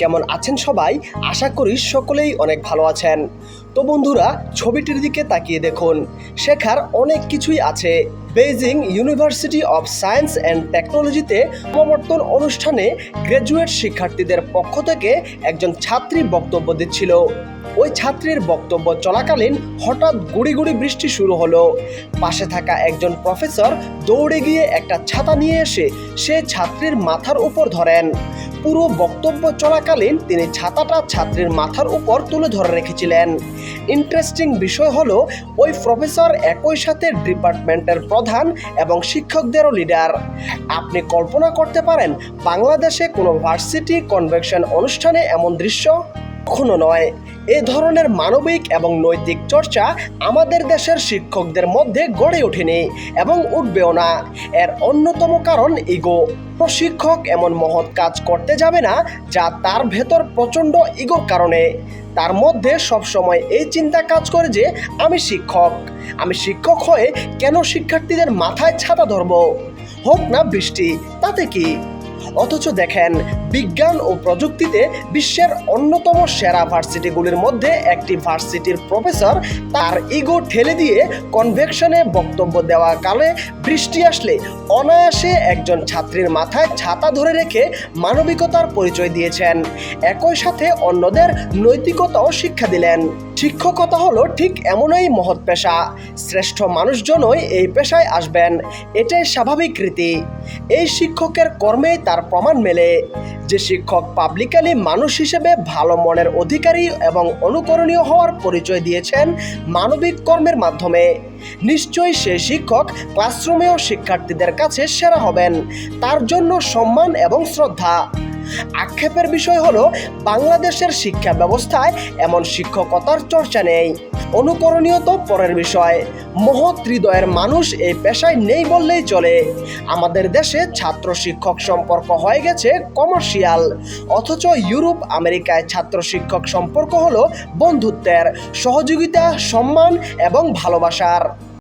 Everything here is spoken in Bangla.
কেমন আছেন সবাই? আশা করি সকলেই অনেক ভালো আছেন। তো বন্ধুরা, ছবিটির দিকে তাকিয়ে দেখুন। শেখার অনেক কিছুই আছে। Beijing University of Science and টেকনোলজিতে সমাবর্তন অনুষ্ঠানে গ্র্যাজুয়েট শিক্ষার্থীদের পক্ষ থেকে একজন ছাত্রী বক্তব্য দিচ্ছিল। ওই ছাত্রীর বক্তব্য চলাকালীন হঠাৎ গুড়ি গুড়ি বৃষ্টি শুরু হলো। পাশে থাকা একজন প্রফেসর দৌড়ে গিয়ে একটা ছাতা নিয়ে এসে সে ছাত্রীর মাথার উপর ধরেন। পুরো বক্তব্য চলাকালীন তিনি ছাতাটা ছাত্রীর মাথার উপর তুলে ধরে রেখেছিলেন। ইন্টারেস্টিং বিষয় হলো, ওই প্রফেসর একই সাথে ডিপার্টমেন্টের প্রধান এবং শিক্ষকদেরও লিডার আপনি কল্পনা করতে পারেন, বাংলাদেশে কোনো ভার্সিটি কনভেকশন অনুষ্ঠানে এমন দৃশ্য? কখনো নয়। এ ধরনের মানবিক এবং নৈতিক চর্চা আমাদের দেশের শিক্ষকদের মধ্যে গড়ে ওঠেনি এবং উঠবেও না। এর অন্যতম কারণ ইগো। প্রশিক্ষক এমন মহৎ কাজ করতে যাবে না যা তার ভেতর প্রচণ্ড ইগোর কারণে। তার মধ্যে সবসময় এই চিন্তা কাজ করে যে, আমি শিক্ষক। আমি শিক্ষক হয়ে কেন শিক্ষার্থীদের মাথায় ছাতা ধরবো? হোক না বৃষ্টি, তাতে কি? অথচ দেখেন, বিজ্ঞান ও প্রযুক্তিতে বিশ্বের অন্যতম সেরা ভার্সিটিগুলির মধ্যে একটি ভার্সিটির প্রফেসর তার ইগো ঠেলে দিয়ে কনভেকশনে বক্তব্য দেওয়া কালে বৃষ্টি আসলে অনায়াসে একজন ছাত্রীর মাথায় ছাতা ধরে রেখে মানবিকতার পরিচয় দিয়েছেন। একই সাথে অন্যদের নৈতিকতাও শিক্ষা দিলেন। শিক্ষকতা হলো ঠিক এমনই মহৎ পেশা। শ্রেষ্ঠ মানুষজনই এই পেশায় আসবেন। এটাই স্বাভাবিক রীতি। এই শিক্ষকের কর্মেই তার প্রমাণ মেলে। যে শিক্ষক পাবলিকালি মানুষ হিসেবে ভালো মনের অধিকারী এবং অনুকরণীয় হওয়ার পরিচয় দিয়েছেন মানবিক কর্মের মাধ্যমে। নিশ্চয়ই সে শিক্ষক ক্লাসরুমেও শিক্ষার্থীদের কাছে সেরা হবেন। তার জন্য সম্মান এবং শ্রদ্ধা। আক্ষেপের বিষয় হলো, বাংলাদেশের শিক্ষা ব্যবস্থায় এমন শিক্ষকতার চর্চা নেই। অনুকরণীয় তো পরের বিষয়। মহৎ হৃদয়ের মানুষ এই পেশায় নেই বললেই চলে। আমাদের দেশে ছাত্র শিক্ষক সম্পর্ক হয়ে গেছে কমার্শিয়াল। অথচ ইউরোপ, আমেরিকায় ছাত্র শিক্ষক সম্পর্ক হলো বন্ধুত্বের, সহযোগিতা, সম্মান এবং ভালোবাসার।